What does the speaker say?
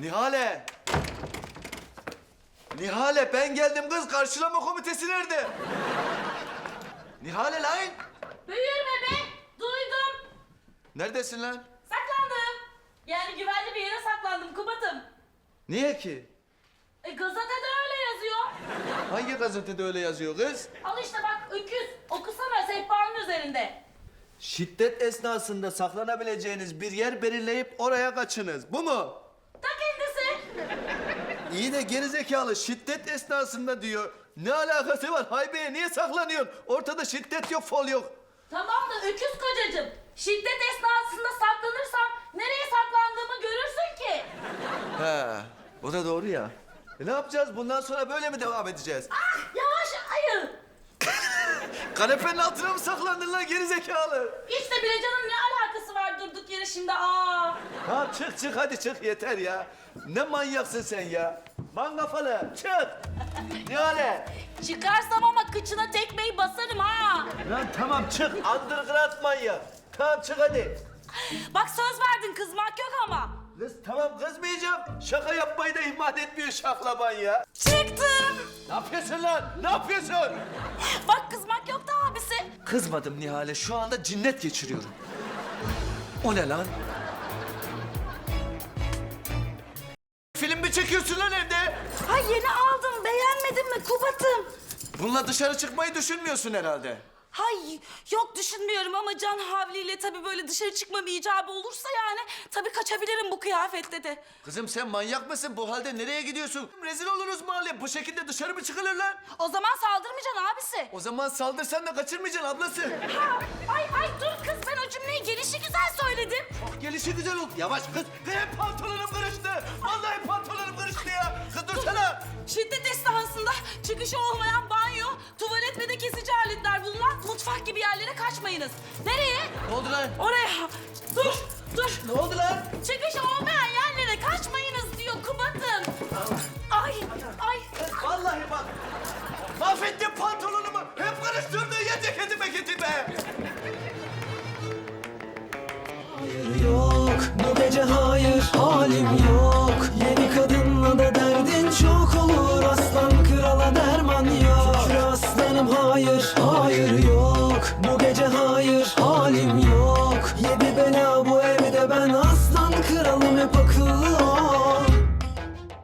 Nihale! Nihale ben geldim kız karşılama komitesi nerede? Nihale lan! Büyürme be! Duydum. Neredesin lan? Saklandım. Yani güvenli bir yere saklandım Kubat'ım. Niye ki? E, gazetede öyle yazıyor. Hangi gazetede öyle yazıyor kız? Al işte bak öküz. Okusana sehpanın üzerinde. Şiddet esnasında saklanabileceğiniz bir yer belirleyip oraya kaçınız. Bu mu? İyi de gerizekalı şiddet esnasında diyor. Ne alakası var? Haybe niye saklanıyorsun? Ortada şiddet yok, fol yok. Tamam da öküz kocacığım. Şiddet esnasında saklanırsam nereye saklandığımı görürsün ki. He, bu da doğru ya. E ne yapacağız? Bundan sonra böyle mi devam edeceğiz? Ah yavaş ayı. Kanepenin altına mı saklandın lan gerizekalı? İşte bile canım ne alakası var durduk yere şimdi aa. Tamam çık çık hadi çık yeter ya. Ne manyaksın sen ya. Man kafalı çık. Nihale. Çıkarsam ama kıçına tekmeyi basarım ha. Lan tamam çık. Underground manyak. Tamam çık hadi. Bak söz verdin kızmak yok ama. Kız tamam kızmayacağım. Şaka yapmayı da ihmal etmiyor şaklaban ya. Çıktım. Ne yapıyorsun lan? Ne yapıyorsun? Bak kızmak yok da abisi. Kızmadım Nihale. Şu anda cinnet geçiriyorum. O ne lan? Film mi çekiyorsun lan evde? Ay yeni aldım beğenmedin mi Kubat'ım? Bununla dışarı çıkmayı düşünmüyorsun herhalde. Hay yok düşünmüyorum ama can havliyle tabii böyle dışarı çıkmam icabı olursa yani tabii kaçabilirim bu kıyafette de. Kızım sen manyak mısın? Bu halde nereye gidiyorsun? Rezil oluruz mahalleye. Bu şekilde dışarı mı çıkılır lan? O zaman saldırmayacaksın abisi. O zaman saldırsan da kaçırmayacaksın ablası. Ha, ay ay dur kız ben o cümleyi gelişi güzel söyledim. Gelişi güzel oldu. Yavaş kız. Kız hep çıkışı olmayan banyo, tuvalet ve de kesici aletler bulunan mutfak gibi yerlere kaçmayınız. Nereye? Ne oldu lan? Oraya. Dur, dur. Ne oldu lan? Çıkış olmayan yerlere kaçmayınız diyor Kubat'ım. Ay, ay. Vallahi bak. Mahvettin pantolonumu. Hep karıştırdın ya ceketime gitime. Hayır yok bu gece hayır halim canım hayır Hayır yok. Bu gece hayır halim yok. Yedi bela bu evde ben aslan kralım. Hep akıllı